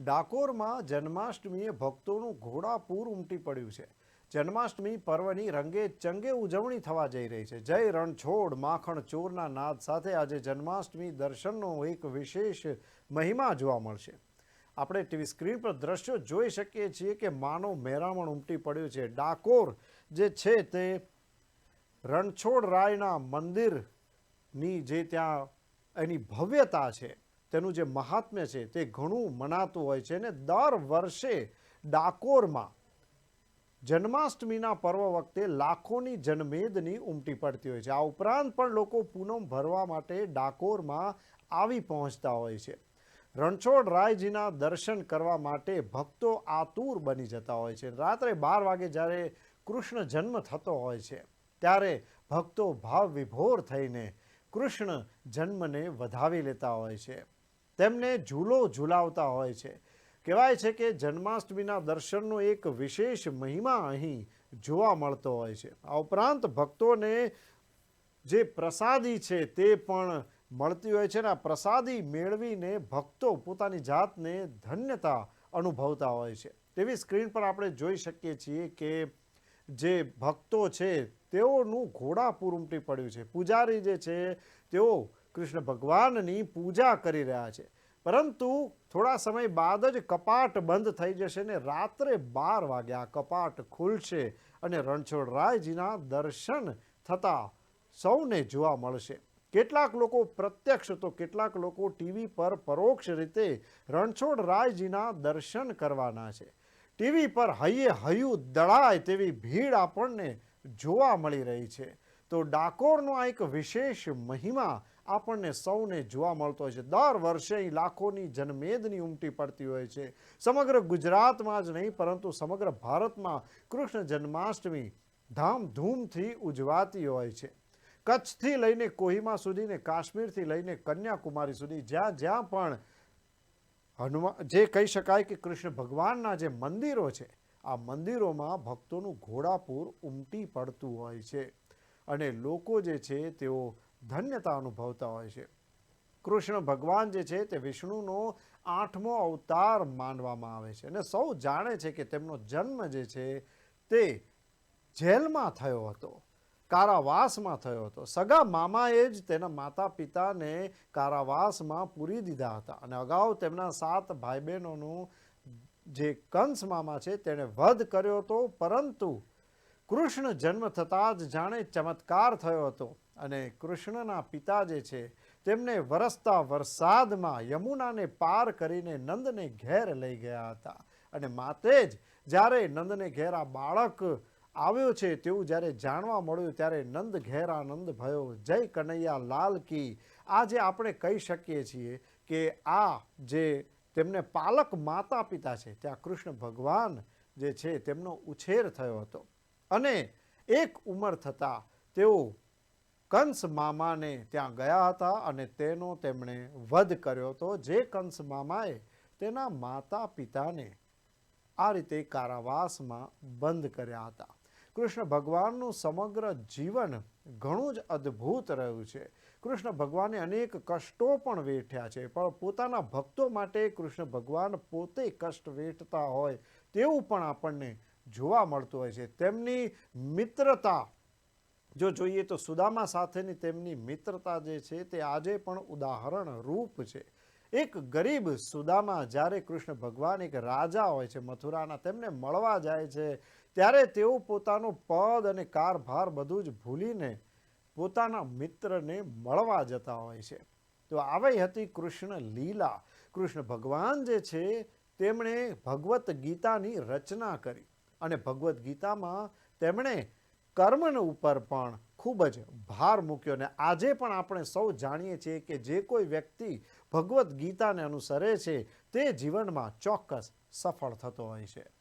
ડાકોરમાં જન્માષ્ટમીએ ભક્તોનું ઘોડાપૂર ઉમટી પડ્યું છે. જન્માષ્ટમી પર્વની રંગે ચંગે ઉજવણી થવા જઈ રહી છે. જય રણછોડ, માખણ ચોરના નાદ સાથે આજે જન્માષ્ટમી દર્શનનો એક વિશેષ મહિમા જોવા મળશે. આપણે ટીવી સ્ક્રીન પર દ્રશ્યો જોઈ શકીએ છીએ કે માનો મેરામણ ઉમટી પડ્યું છે. ડાકોર જે છે તે રણછોડ રાયના મંદિરની જે ત્યાં એની ભવ્યતા છે. તેનું જે મહાત્મ્ય છે તે ઘણું મનાતું હોય છે અને દર વર્ષે ડાકોરમાં જન્માષ્ટમીના પર્વ વખતે લાખોની જનમેદની ઉમટી પડતી હોય છે. આ ઉપરાંત પણ લોકો પૂનમ ભરવા માટે ડાકોરમાં આવી પહોંચતા હોય છે. રણછોડ રાયજીના દર્શન કરવા માટે ભક્તો આતુર બની જતા હોય છે. રાત્રે બાર વાગે જ્યારે કૃષ્ણ જન્મ થતો હોય છે, ત્યારે ભક્તો ભાવ વિભોર થઈને કૃષ્ણ જન્મને વધાવી લેતા હોય છે. તેમને ઝૂલો ઝૂલાવતા હોય છે. કહેવાય છે કે જન્માષ્ટમીના દર્શનનો એક વિશેષ મહિમા અહીં જોવા મળતો હોય છે. આ ઉપરાંત ભક્તોને જે પ્રસાદી છે તે પણ મળતી હોય છે અને આ પ્રસાદી મેળવીને ભક્તો પોતાની જાતને ધન્યતા અનુભવતા હોય છે. તેવી સ્ક્રીન પર આપણે જોઈ શકીએ છીએ કે જે ભક્તો છે તેઓનું ઘોડાપૂર ઉમટી પડ્યું છે. પૂજારી જે છે તેઓ કૃષ્ણ ભગવાનની પૂજા કરી રહ્યા છે. પરંતુ થોડા સમય બાદ જ કપાટ બંધ થઈ જશે ને રાત્રે બાર વાગે આ કપાટ ખુલશે અને રણછોડ રાયજીના દર્શન થતા સૌને જોવા મળશે. કેટલાક લોકો પ્રત્યક્ષ તો કેટલાક લોકો ટીવી પર પરોક્ષ રીતે રણછોડ રાયજીના દર્શન કરવાના છે. ટીવી પર હૈયે હૈયું દળાય તેવી ભીડ આપણને જોવા મળી રહી છે. તો ડાકોરનો આ એક વિશેષ મહિમા આપણને સૌને જોવા મળતો હોય છે. દર વર્ષે અહીં લાખોની જનમેદની ઉમટી પડતી હોય છે. સમગ્ર ગુજરાતમાં જ નહીં, પરંતુ સમગ્ર ભારતમાં કૃષ્ણ જન્માષ્ટમી ધામધૂમથી ઉજવાતી હોય છે. કચ્છથી લઈને કોહિમા સુધી ને કાશ્મીરથી લઈને કન્યાકુમારી સુધી જ્યાં જ્યાં પણ હનુમાન જે કહી શકાય કે કૃષ્ણ ભગવાનના જે મંદિરો છે, આ મંદિરોમાં ભક્તોનું ઘોડાપૂર ઉમટી પડતું હોય છે. અને લોકો જે છે તેઓ ધન્યતા અનુભવતા હોય છે. કૃષ્ણ ભગવાન જે છે તે વિષ્ણુનો આઠમો અવતાર માનવામાં આવે છે અને સૌ જાણે છે કે તેમનો જન્મ જે છે તે જેલમાં થયો હતો, કારાવાસમાં થયો હતો. સગા મામાએ જ તેના માતા પિતાને કારાવાસમાં પૂરી દીધા હતા અને અગાઉ તેમના સાત ભાઈ બહેનોનું જે કંસ મામા છે તેણે વધ કર્યો હતો, પરંતુ કૃષ્ણ જન્મ થતાં જ જાણે ચમત્કાર થયો હતો. અને કૃષ્ણના પિતા જે છે, તેમને વરસતા વરસાદમાં યમુનાને પાર કરીને નંદને ઘેર લઈ ગયા હતા. અને માતે જ જ્યારે નંદને ઘેર આ બાળક આવ્યો છે તેવું જ્યારે જાણવા મળ્યું, ત્યારે નંદ ઘેર આનંદ ભયો, જય કનૈયા લાલ કી. આજે આપણે કહી શકીએ છીએ કે આ જે તેમને પાલક માતા પિતા છે, ત્યાં કૃષ્ણ ભગવાન જે છે, તેમનો ઉછેર થયો હતો. અને એક ઉંમર થતાં તેઓ કંસ મામાને ત્યાં ગયા હતા અને તેનો તેમણે વધ કર્યો હતો. જે કંસ મામાએ તેના માતા પિતાને આ રીતે કારાવાસમાં બંધ કર્યા હતા. કૃષ્ણ ભગવાનનું સમગ્ર જીવન ઘણું જ અદ્ભુત રહ્યું છે. કૃષ્ણ ભગવાને અનેક કષ્ટો પણ વેઠ્યા છે, પણ પોતાના ભક્તો માટે કૃષ્ણ ભગવાન પોતે કષ્ટ વેઠતા હોય તેવું પણ આપણને જોવા મળતું હોય છે. તેમની મિત્રતા જો જોઈએ તો સુદામા સાથેની તેમની મિત્રતા જે છે તે આજે પણ ઉદાહરણ રૂપ છે. એક ગરીબ સુદામા જ્યારે કૃષ્ણ ભગવાન એક રાજા હોય છે, મથુરાના, તેમને મળવા જાય છે, ત્યારે તેઓ પોતાનું પદ અને કારભાર બધું જ ભૂલીને પોતાના મિત્રને મળવા જતા હોય છે. તો આવી હતી કૃષ્ણ લીલા. કૃષ્ણ ભગવાન જે છે તેમણે ભગવદ્ ગીતાની રચના કરી અને ભગવદ્ ગીતામાં તેમણે કર્મ ઉપર પણ ખૂબ જ ભાર મૂક્યો ને આજે પણ આપણે સૌ જાણીએ છીએ કે જે કોઈ વ્યક્તિ ભગવદ્ ગીતાને અનુસરે છે, તે જીવનમાં ચોક્કસ સફળ થતો હોય છે.